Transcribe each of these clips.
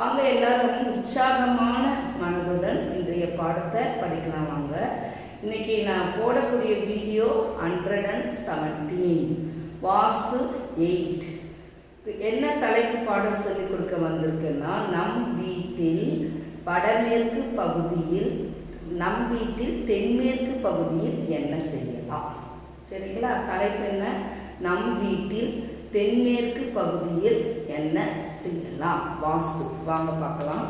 வாங்க எல்லாரும் உற்சாகமான மனதுடன் இன்றைய பாடத்தை படிக்கலாம் வாங்க. இன்னைக்கு நான் போடக்கூடிய video hundred and seventeen vastu eight. என்ன தலைப்பு பாடம் சொல்லிக் கொடுக்க வந்திருக்குன்னா நம் வீட்டில் வடமேற்கு பகுதியில் நம் வீட்டில் தென்மேற்கு பகுதியில் என்ன செய்யலாம்? சரிங்களா? தலைப்பு என்ன? நம் வீட்டில் தென்மேற்கு பகுதியில் என்ன செய்யலாம்? வாஸ்து. வாங்க பார்க்கலாம்.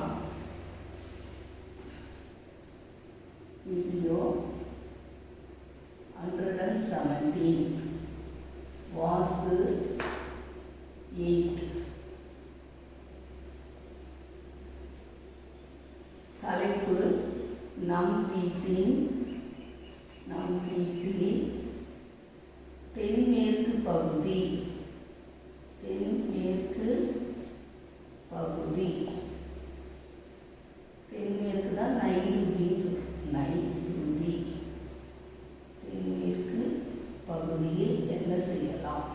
Video hundred and seventeen vastu eight தலைப்பு நம் வீட்டின் நம் வீட்டில் தென்மேற்கு பகுதி தென்மேற்கு பகுதி தென்மேற்கு தான் நைருதின்னு சொல்றோம் நைருதி தென்மேற்கு பகுதியில் என்ன செய்யலாம்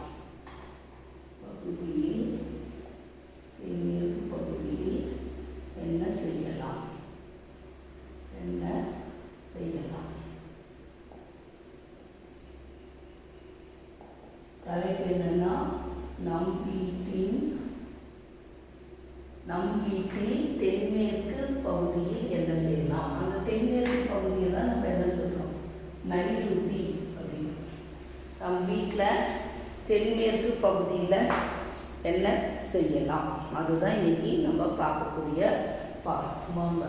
பகுதியில் தென்மேற்கு பகுதியில் என்ன செய்யலாம் என்ன செய்யலாம் தலைப்பு என்னன்னா நம் வீட்டின் நம் வீட்டில் தென்மேற்கு பகுதியில் என்ன செய்யலாம் அந்த தென்மேற்கு பகுதியை தான் நம்ம என்ன சொல்றோம் நைருதி அப்படின்னு நம் வீட்டில் தென்மேற்கு பகுதியில் என்ன செய்யலாம்? அதுதான் இன்னைக்கு நம்ம பார்க்கக்கூடிய பாடம் நம்ம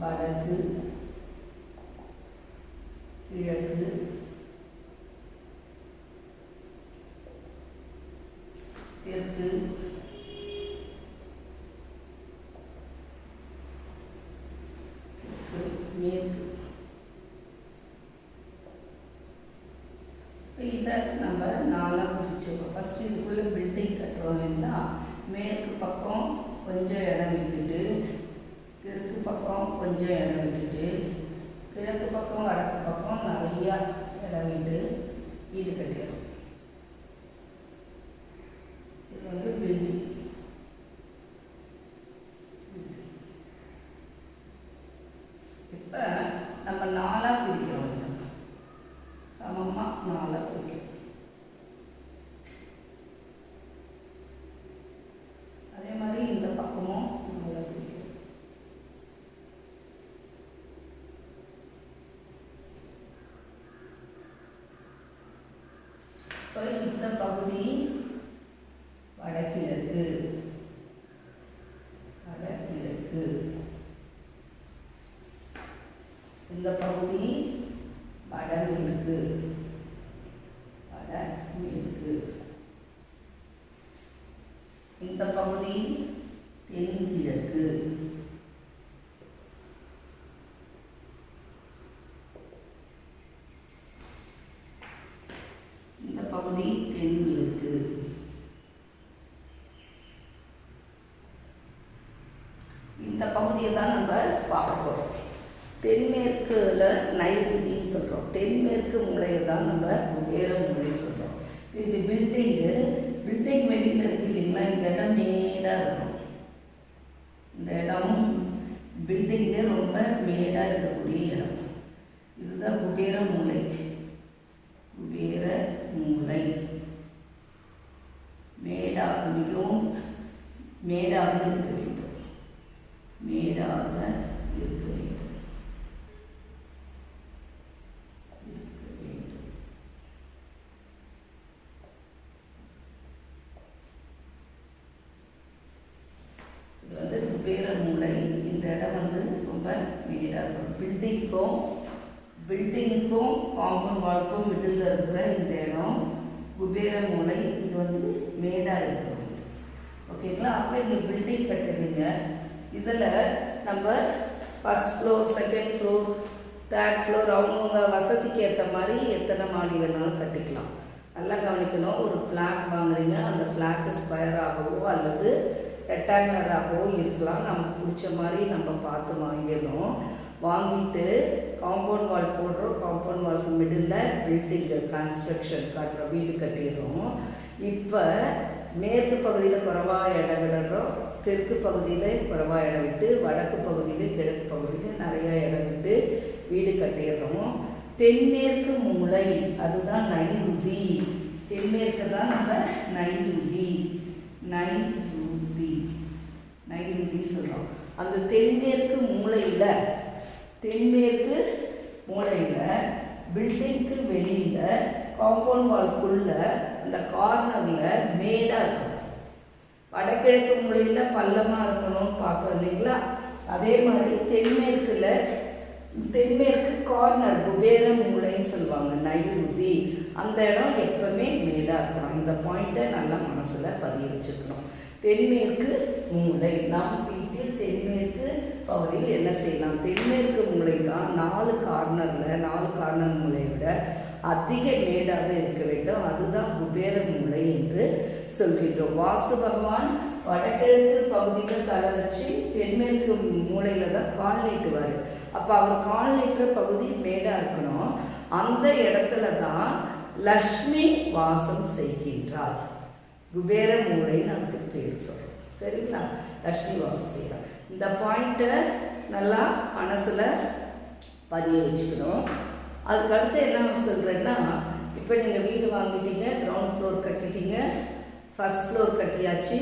வடக்கு கிழக்கு தெற்கு தெற்கு, மேற்கு இப்ப இதை நம்ம நாலாக பிரிச்சுக்கோம் ஃபஸ்ட்டு இதுக்குள்ளே பில்டிங் கட்டுறோம் இல்லைங்களா மேற்கு பக்கம் கொஞ்சம் இடம் விட்டுட்டு தெற்கு பக்கம் கொஞ்சம் இடம் விட்டுட்டு கிழக்கு பக்கம் வடக்கு பக்கம் நிறையா இடம் விட்டு வீடு கட்டிடுறோம் இது வந்து பில்டிங் இப்போ நம்ம நாலாக பிரிக்கிறோம் இதை சமமாக நாலாக பிரிக்கிறோம் அதே மாதிரி இந்த பக்கமும் நாலாக பிரிக்கிறோம் இப்போ இந்த பகுதி வடகிழக்கு வடகிழக்கு இந்த பகுதி வடமேற்கு வடமேற்கு இந்த பகுதி தென்கிழக்கு இந்த பகுதி தென்மேற்கு இந்த பகுதியை தான் நம்ம பார்க்க போகிறோம் தென்மேற்குல நைருதின்னு சொல்கிறோம் தென்மேற்கு மூலையை தான் நம்ம வேற மூலை சொல்கிறோம் இது பில்டிங்கு பில்டிங் வெளியில் இருக்கு இல்லைங்களா? இந்த இடம் மேடாக இருக்கும். இந்த இடம் பில்டிங்ல ரொம்ப மேடாக இருக்கக்கூடிய இடம். இதுதான் குபேர மூலை குபேர மூலை மேடாக மிகவும் மேடாக இருக்க வேண்டும் மேடாக இருக்க வேண்டும் இருக்க வேண்டும் இது வந்து குபேர மூலை இந்த இடம் வந்து மேடாக இருக்கணும் பில்டிங்க்கும் பில்டிங்க்கும் காம்பவுண்ட் வால்க்கும் மிடில் இருக்கிற இந்த இடம் குபேர மூலை இது வந்து மேடாக இருக்கணும் ஓகேங்களா அப்போ இங்கே பில்டிங் கட்டுறீங்க. இதில் நம்ம first floor second floor third floor அவங்கவுங்க வசதிக்கு ஏற்ற மாதிரி எத்தனை மாடி வேணாலும் கட்டிக்கலாம். நல்லா கவனிக்கணும். ஒரு ஃப்ளாட் வாங்குறீங்க. அந்த ஃப்ளாட்டு ஸ்கொயராகவோ அல்லது ரெக்டாங்குலராகவோ இருக்கலாம். நமக்கு பிடிச்ச மாதிரி நம்ம பார்த்து வாங்கிடணும். வாங்கிட்டு காம்பவுண்ட் வால் போடுறோம். காம்பவுண்ட் வால்க்கு மிடில் பில்டிங் கன்ஸ்ட்ரக்ஷன் கட்டுறோம் வீடு கட்டிடுறோம். இப்போ மேற்கு பகுதியில் குறவா இடம் விடுறோம் தெற்கு பகுதியில் குறவா இடம் விட்டு வடக்கு பகுதியில் கிழக்கு பகுதியில் நிறையா இடம் விட்டு வீடு கட்டிடுறோம் தென்மேற்கு மூலை அதுதான் நைருதி. தென்மேற்கு தான் நம்ம நைருதி. நைருதி. நைருதி சொல்கிறோம் அந்த தென்மேற்கு மூலையில் தென்மேற்கு மூலையில் பில்டிங்க்கு வெளியில் காம்பவுண்ட் வால்குள்ளே அந்த கார்னரில் மேடாக இருக்கும். வடகிழக்கு மூலையில் பள்ளமாக இருக்கணும்னு பார்க்குறோம் இல்லைங்களா? அதே மாதிரி தென்மேற்கில் தென்மேற்கு கார்னர் குபேர மூலைன்னு சொல்லுவாங்க நைருதி. அந்த இடம் எப்பவுமே மேடாக இருக்கணும். இந்த பாயிண்ட்டை நல்லா மனசில் பதிய வச்சுக்கணும். தென்மேற்கு மூலை. நாம் வீட்டில் தென்மேற்கு பகுதியில் என்ன செய்யலாம்? தென்மேற்கு மூலை தான் நாலு கார்னரில் நாலு கார்னர் மூலையை விட அதிக மேடாக இருக்க வேண்டும். அதுதான் குபேர மூலை என்று சொல்கின்றோம். வாஸ்து பகவான் வடகிழக்கு பகுதியில் தலை வச்சு தென்மேற்கு மூலையில் தான் கால் நீட்டுவார். அப்போ அவர் கால் நீட்டுற பகுதி மேடாக இருக்கணும். அந்த இடத்துல தான் லக்ஷ்மி வாசம் செய்கின்றார் குபேர மூலைன்னு அதுக்கு பேர் சொல்கிறோம் சரிங்களா? லக்ஷ்மி வாசம் செய்கிறார் இந்த பாயிண்ட்டை நல்லா மனசில் பதிய வச்சுக்கணும். அதுக்கு அடுத்து என்ன சொல்கிறேன்னா இப்போ நீங்கள் வீடு வாங்கிட்டீங்க கிரவுண்ட் ஃப்ளோர் கட்டிட்டீங்க ஃபஸ்ட் ஃப்ளோர் கட்டியாச்சு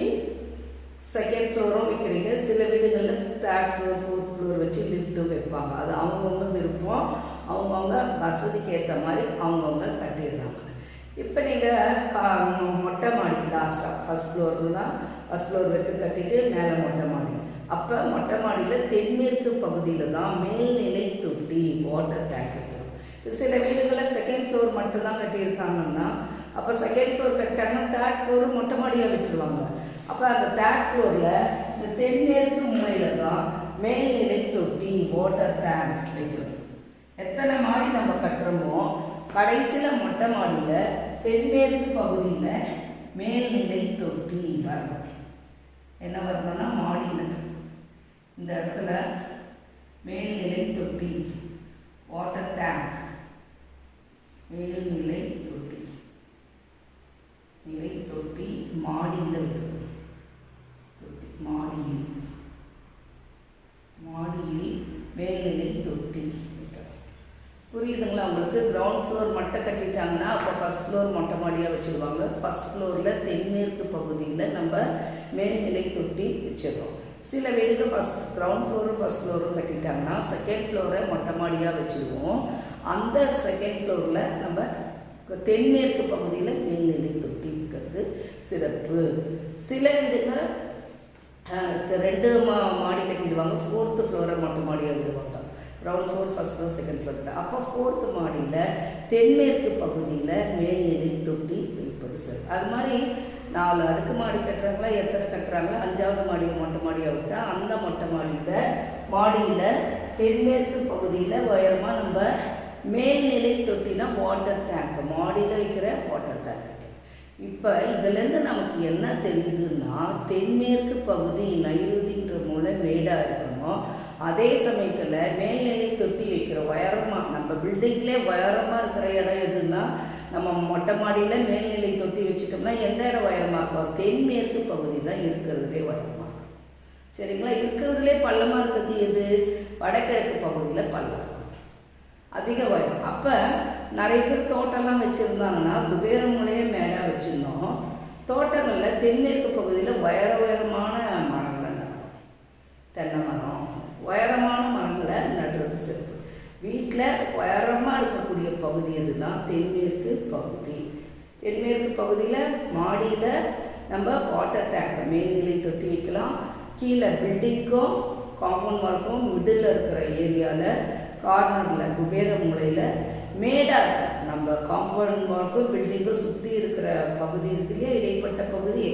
செகண்ட் ஃப்ளோரும் வைக்கிறீங்க. சில வீடுகளில் தேர்ட் ஃப்ளோர் ஃபோர்த் ஃப்ளோர் வச்சு லிஃப்ட்டும் வைப்பாங்க. அது அவங்கவுங்க விருப்பம். அவங்கவுங்க வசதிக்கு ஏற்ற மாதிரி அவங்கவுங்க கட்டிடுறாங்க. இப்போ நீங்கள் கா மொட்டை மாடி லாஸ்ட்டாக ஃபஸ்ட் ஃப்ளோர்னால் ஃபஸ்ட் ஃப்ளோர் வரைக்கும் கட்டிட்டு மேலே மொட்டை மாடி. அப்போ மொட்டை மாடியில் தென்மேற்கு பகுதியில் தான் மேல்நிலை தொட்டி வாட்டர் டேங்க் சில வீடுகளில் செகண்ட் ஃப்ளோர் மட்டும்தான் கட்டியிருக்காங்கன்னா அப்போ செகண்ட் ஃப்ளோர் கட்டாங்கன்னா தேர்ட் ஃப்ளோரும் மொட்டை மாடியாக விட்டுருவாங்க. அப்போ அந்த தேர்ட் ஃப்ளோரில் இந்த தென்மேற்கு மூலையில் தான் மேல்நிலை தொட்டி வாட்டர் டேங்க் வைக்கணும். எத்தனை மாடி நம்ம கட்டுறோமோ கடைசியில் மொட்டை மாடியில் தென்மேற்கு பகுதியில் மேல்நிலை தொட்டி வரணும். என்ன வரணும்னா மாடியில். இந்த இடத்துல மேல்நிலை தொட்டி வாட்டர் டேங்க் மேல்நிலை தொட்டி. நிலை தொட்டி மாடியில் வைக்கணும். தொட்டி மாடியில். மாடியில் மேல்நிலை தொட்டி வைக்கணும். புரியுதுங்களா உங்களுக்கு? கிரவுண்ட் ஃப்ளோர் மட்டும் கட்டிட்டாங்கன்னா அப்போ ஃபஸ்ட் ஃப்ளோர் மொட்டை மாடியாக வச்சுருவாங்க. ஃபஸ்ட் ஃப்ளோரில் தென்மேற்கு பகுதியில் நம்ம மேல்நிலை தொட்டி வச்சிடுறோம் சில வீடுக்கு ஃபஸ்ட் கிரவுண்ட் ஃப்ளோரும் ஃபஸ்ட் ஃப்ளோரும் கட்டிட்டாங்கன்னா செகண்ட் ஃப்ளோரை மொட்டை மாடியாக வச்சுருவோம். அந்த செகண்ட் ஃப்ளோரில் நம்ம தென்மேற்கு பகுதியில் மேல்நிலை தொட்டி சிறப்பு. சில வீடுகள் ரெண்டு மா மாடி கட்டிடுவாங்க ஃபோர்த்து ஃப்ளோரை மொட்டை மாடியாக விடுவாங்க. Ground floor first floor second floor அப்போ ஃபோர்த்து மாடியில் தென்மேற்கு பகுதியில் மேல்நிலை தொட்டி வைப்பது சார் அது மாதிரி நாலு அடுக்கு மாடி கட்டுறாங்களா எத்தனை கட்டுறாங்களா அஞ்சாவது மாடி மொட்டை மாடியாக விட்டா அந்த மொட்டை மாடியில் மாடியில் தென்மேற்கு பகுதியில் உயரமாக நம்ம மேல்நிலை தொட்டினா வாட்டர் டேங்க் மாடியில் வைக்கிற வாட்டர் டேங்க் இப்போ இதுலேருந்து நமக்கு என்ன தெரியுதுன்னா தென்மேற்கு பகுதி நைருதின்ற மூலம் மேடாக இருக்கணும். அதே சமயத்தில் மேல்நிலை தொட்டி வைக்கிற உயரமாக நம்ம பில்டிங்லேயே உயரமாக இருக்கிற இடம் எதுன்னா நம்ம மொட்டை மாடியில் மேல்நிலை தொட்டி வச்சுட்டோம்னா எந்த இடம் உயரமாக இருக்கும்? தென்மேற்கு பகுதி தான் இருக்கிறதுலே உயரமாக சரிங்களா? இருக்கிறதுலே பள்ளமாக இருக்கிறது எது? வடகிழக்கு பகுதியில் பள்ளம். அதிக உயரம் அப்போ நிறைய பேர் தோட்டம்லாம் வச்சுருந்தாங்கன்னா குபேரமுனையே மேடாக வச்சுருந்தோம். தோட்டங்களில் தென்மேற்கு பகுதியில் உயர உயரமான மரங்களை நடக்கும். தென்னை மரம் உயரமான மரங்களை நடுறது சிறப்பு. வீட்டில் உயரமாக இருக்கக்கூடிய பகுதி எதுனா தென்மேற்கு பகுதி. தென்மேற்கு பகுதியில் மாடியில் நம்ம வாட்டர் டேங்கை மேல்நிலை தொட்டி வைக்கலாம். கீழே பில்டிங்க்கும் காம்பவுண்ட் வால்க்கும் மிடில் இருக்கிற ஏரியாவில் கார்னரில் குபேர மூலையில் மேடாக நம்ம காம்பவுண்ட் வால்க்கும் பில்டிங்கும் சுற்றி இருக்கிற பகுதி இடைப்பட்ட பகுதி.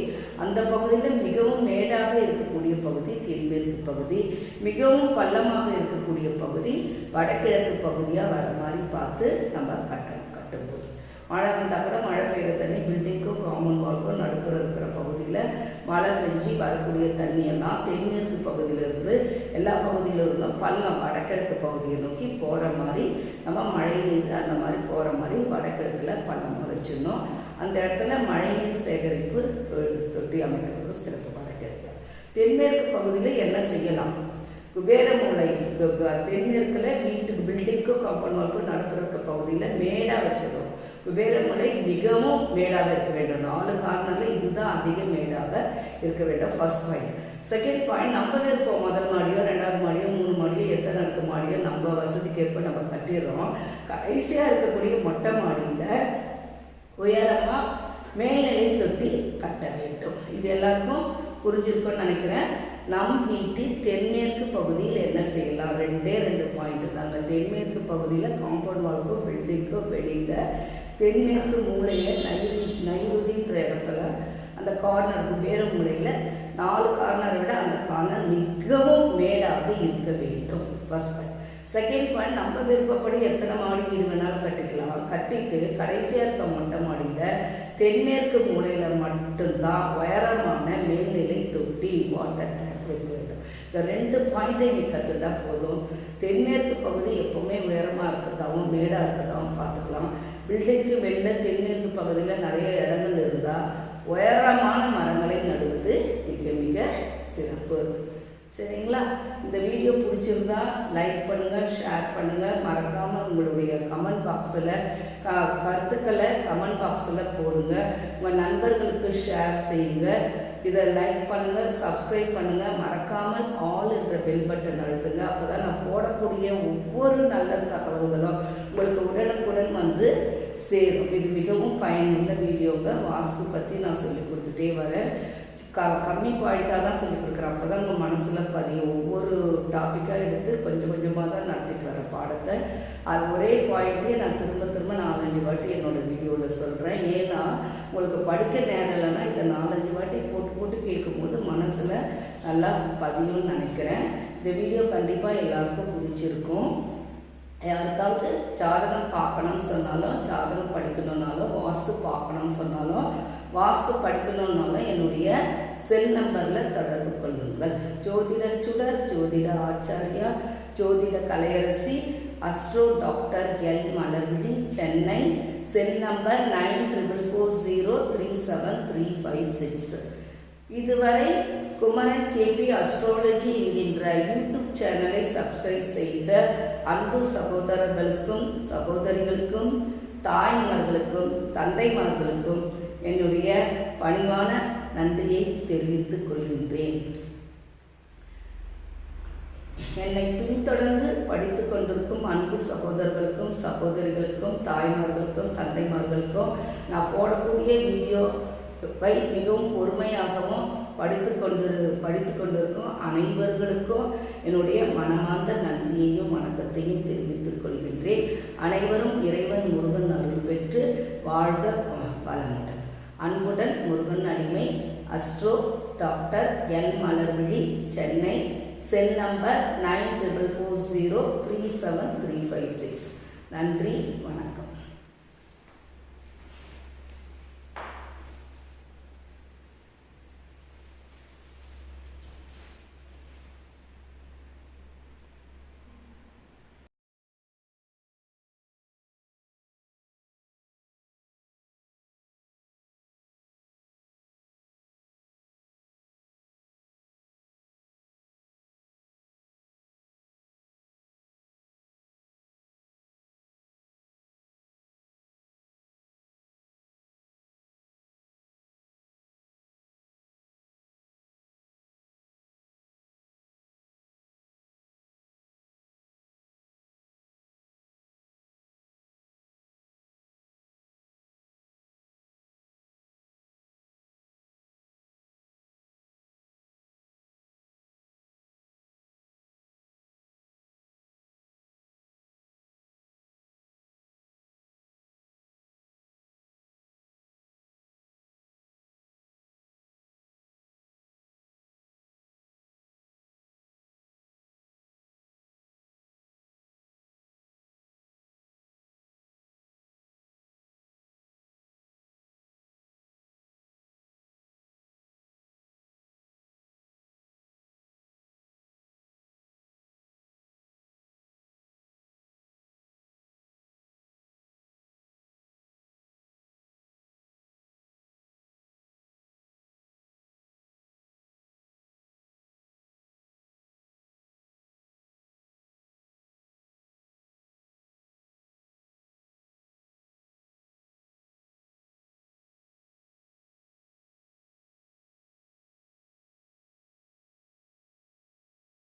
அந்த பகுதியில் மிகவும் மேடாக இருக்கக்கூடிய பகுதி தென்மேற்கு பகுதி மிகவும் பள்ளமாக இருக்கக்கூடிய பகுதி வடகிழக்கு பகுதியாக வர மாதிரி பார்த்து நம்ம கட்டணும் கட்டும்போது. மழை வந்தால் கூட மழை பெய்கிற தண்ணி பில்டிங்க்கும் காம்பவுண்ட் வால்க்கும் நடுப்புற இருக்கிற பகுதியில் மழை பெஞ்சு வரக்கூடிய தண்ணியெல்லாம் தென்மேற்கு பகுதியிலிருந்து எல்லா பகுதியிலிருந்தும் பள்ளம் வடகிழக்கு பகுதியை நோக்கி போகிற மாதிரி நம்ம மழை நீர் அந்த மாதிரி போகிற மாதிரி வடகிழக்கில் பள்ளம் வச்சிடணும் அந்த இடத்துல மழைநீர் சேகரிப்பு தொட்டி அமைக்கிறது சிறப்பு வடகிழக்கு. தென்மேற்கு பகுதியில் என்ன செய்யலாம்? குபேரமூலை கு- தென்மேற்கில் வீட்டுக்கு பில்டிங்க்கும் காம்பவுண்ட் ஒர்க்கும் நடத்துகிற பகுதியில் மேடாக வச்சிருக்கோம் குபேரமலை மிகவும் மேடாக இருக்க வேண்டும். நாலு காரணங்கள் இதுதான் அதிக மேடாக இருக்க வேண்டும். ஃபர்ஸ்ட் பாயிண்ட் செகண்ட் பாயிண்ட் நம்ம இருப்போம் முதல் மாடியோ ரெண்டாவது மாடியோ மூணு மாடியோ எத்தனை அடுக்கு மாடியோ நம்ம வசதிக்கேற்ப நம்ம கட்டிடுறோம். கடைசியாக இருக்கக்கூடிய மொட்டை மாடியில் உயரமாக மேல்நிலை தொட்டி கட்ட வேண்டும். இது எல்லாருக்கும் புரிஞ்சிருக்கும்னு நினைக்கிறேன். நம் வீட்டின் தென்மேற்கு பகுதியில் என்ன செய்யலாம்? ரெண்டே ரெண்டு பாயிண்ட் தாங்க. தென்மேற்கு பகுதியில் காம்பவுண்ட் வால்க்கோ பில்டிங்கோ வெளியில் தென்மேற்கு மூலையில் நைரு நைருதின்ற இடத்துல அந்த கார்னருக்கு பேர மூலையில் நாலு கார்னரை விட அந்த கார்னர் மிகவும் மேடாக இருக்க வேண்டும். ஃபர்ஸ்ட் பாயிண்ட் செகண்ட் பாயிண்ட் நம்ம விருப்பப்படி எத்தனை மாடி வீடு வேணாலும் கட்டிக்கலாம். கட்டிட்டு கடைசியாக இருக்க மொட்டை மாடியில் தென்மேற்கு மூலையில் மட்டும்தான் உயரமான மேல்நிலை தொட்டி வாட்டர் டேங்க் வைக்க வேண்டும் இந்த ரெண்டு பாயிண்ட்டை நீ கற்றுட்டா போதும். தென்மேற்கு பகுதி எப்போவுமே உயரமாக இருக்கிறதாகவும் மேடாக இருக்கிறதாகவும் பார்த்துக்கலாம். பில்டிங்க்கு வெளில தென்மேற்கு பகுதியில் நிறைய இடங்கள் இருந்தால் உயரமான மரங்களை நடுவது மிக மிக சிறப்பு. சரிங்களா? இந்த வீடியோ பிடிச்சிருந்தா லைக் பண்ணுங்கள் ஷேர் பண்ணுங்கள் மறக்காமல் உங்களுடைய கமெண்ட் பாக்ஸில் க கருத்துக்களை கமெண்ட் பாக்ஸில் போடுங்க. உங்கள் நண்பர்களுக்கு ஷேர் செய்யுங்க. இதை லைக் பண்ணுங்கள் சப்ஸ்கிரைப் பண்ணுங்கள் மறக்காமல் ஆல் என்ற பெல் பட்டன் அழுத்துங்க. அப்போ தான் நான் போடக்கூடிய ஒவ்வொரு நல்ல தகவல்களும் உங்களுக்கு உடனுக்குடன் வந்து சேரும். இது மிகவும் பயனுள்ள வீடியோங்க வாஸ்து பற்றி நான் சொல்லி கொடுத்துட்டே வரேன். க கம்மி பாயிண்ட்டாக தான் சொல்லி கொடுக்குறேன். அப்போ தான் உங்கள் மனசில் பதியும் ஒவ்வொரு டாப்பிக்காக எடுத்து கொஞ்சம் கொஞ்சமாக தான் நடத்திட்டு வரேன் பாடத்தை. அது ஒரே பாயிண்ட்டே நான் திரும்ப திரும்ப நாலஞ்சு வாட்டி என்னோடய வீடியோவில் சொல்கிறேன் ஏன்னா உங்களுக்கு படிக்க நேரம் இல்லைன்னா இதை நாலஞ்சு வாட்டி போட்டு போட்டு கேட்கும்போது மனசில் நல்லா பதியும்னு நினைக்கிறேன். இந்த வீடியோ கண்டிப்பாக எல்லாருக்கும் பிடிச்சிருக்கும். யாருக்காவது ஜாதகம் பார்க்கணும்னு சொன்னாலும் ஜாதகம் படிக்கணுன்னாலும் வாஸ்து பார்க்கணும்னு சொன்னாலும் வாஸ்து படிக்கணும்னால என்னுடைய செல் நம்பரில் தொடர்பு கொள்ளுங்கள். ஜோதிட சுடர் ஜோதிட ஆச்சாரியா ஜோதிட Kalaiyarasi astro doctor L Malarvizhi Chennai cell number nine triple four zero three seven three five six இதுவரை குமரன் கேபி அஸ்ட்ராலஜி என்கின்ற யூடியூப் சேனலை சப்ஸ்கிரைப் செய்த அன்பு சகோதரர்களுக்கும் சகோதரிகளுக்கும் தாய்மார்களுக்கும் தந்தைமார்களுக்கும் என்னுடைய பணிவான நன்றியை தெரிவித்துக் கொள்கின்றேன். என்னை பின்தொடர்ந்து படித்து கொண்டிருக்கும் அன்பு சகோதரர்களுக்கும் சகோதரிகளுக்கும் தாய்மார்களுக்கும் தந்தைமார்களுக்கும் நான் போடக்கூடிய வீடியோ வை மிகவும் பொறுமையாகவும் படித்து கொண்டு படித்து கொண்டிருக்கும் அனைவர்களுக்கும் என்னுடைய மனமார்ந்த நன்றியையும் வணக்கத்தையும் தெரிவித்துக் கொள்கின்றேன். அனைவரும் இறைவன் முருகன் அருள் பெற்று வாழ்க வளமுடன். அன்புடன் முருகன் அடிமை astro doctor L Malarvizhi Chennai cell number nine triple four zero three seven three five six. நன்றி வணக்கம்.